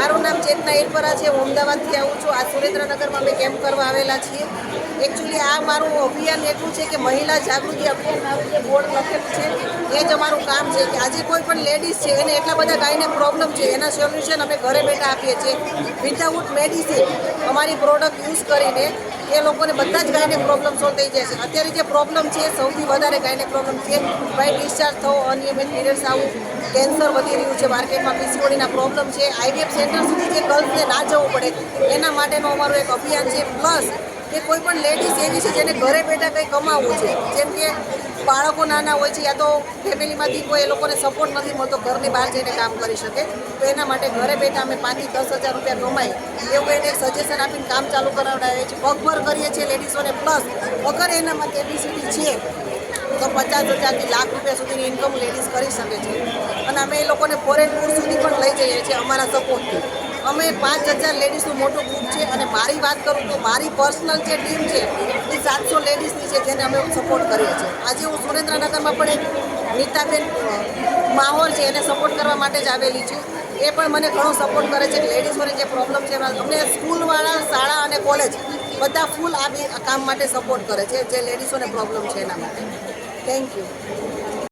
મારું નામ ચેતના એરપરા છે. હું અમદાવાદથી આવું છું. આ સુરેન્દ્રનગરમાં અમે કેમ્પ કરવા આવેલા છીએ. એકચ્યુઅલી આ મારું અભિયાન એટલું છે કે મહિલા જાગૃતિ અભિયાન મારું જે બોર્ડ લખેલું છે, એ જ અમારું કામ છે કે આજે કોઈ પણ લેડીઝ છે, એને એટલા બધા ગાયને પ્રોબ્લેમ છે, એના સોલ્યુશન અમે ઘરે બેઠા આપીએ છીએ. વિધાઉટ મેડિસિન અમારી પ્રોડક્ટ યુઝ કરીને એ લોકોને બધા જ ગાયને પ્રોબ્લેમ સોલ્વ થઈ જાય છે. અત્યારે જે પ્રોબ્લેમ છે, સૌથી વધારે ગાયને પ્રોબ્લેમ છે, ભાઈ ડિસ્ચાર્જ થવો અનિયમિત પીરિયડ્સ આવું કેન્સર વધી રહ્યું છે માર્કેટમાં, પીસીઓડીના પ્રોબ્લેમ છે. આઈવીએફ સેન્ટર સુધી જે ગર્લ્સને ના જવું પડે, એના માટેનું અમારું એક અભિયાન છે. પ્લસ કે કોઈ પણ લેડીઝ એવી છે જેને ઘરે બેઠા કંઈ કમાવવું છે, જેમ કે બાળકો નાના હોય છે, યા તો ફેમિલીમાંથી કોઈ એ લોકોને સપોર્ટ નથી મળતો, ઘરની બહાર જઈને કામ કરી શકે, તો એના માટે ઘરે બેઠા અમે પાંચથી દસ હજાર રૂપિયા કમાઈ, એવું એને સજેશન આપીને કામ ચાલુ કરાવડાવીએ છીએ, પગભર કરીએ છીએ લેડીઝોને પ્લસ અગર એનામાં કેપેસિટી છે, તો પચાસ હજારથી લાખ રૂપિયા સુધીની ઇન્કમ લેડીઝ કરી શકે છે. અને અમે એ લોકોને ફોરેન ટૂર સુધી પણ લઈ જઈએ છીએ અમારા સપોર્ટથી અમે પાંચ હજાર લેડીઝનું મોટું ગ્રુપ છે અને મારી વાત કરું તો મારી પર્સનલ જે ટીમ છે, એ સાતસો લેડીઝની છે જેને અમે સપોર્ટ કરીએ છીએ. આજે હું સુરેન્દ્રનગરમાં પણ એક નીતાબેન માહોલ છે એને સપોર્ટ કરવા માટે જ આવેલી છું. એ પણ મને ઘણો સપોર્ટ કરે છે લેડીઝોને જે પ્રોબ્લેમ છે અમને સ્કૂલવાળા, શાળા અને કોલેજ બધા ફૂલ આ કામ માટે સપોર્ટ કરે છે જે લેડીઝોને પ્રોબ્લેમ છે એના માટે. Thank you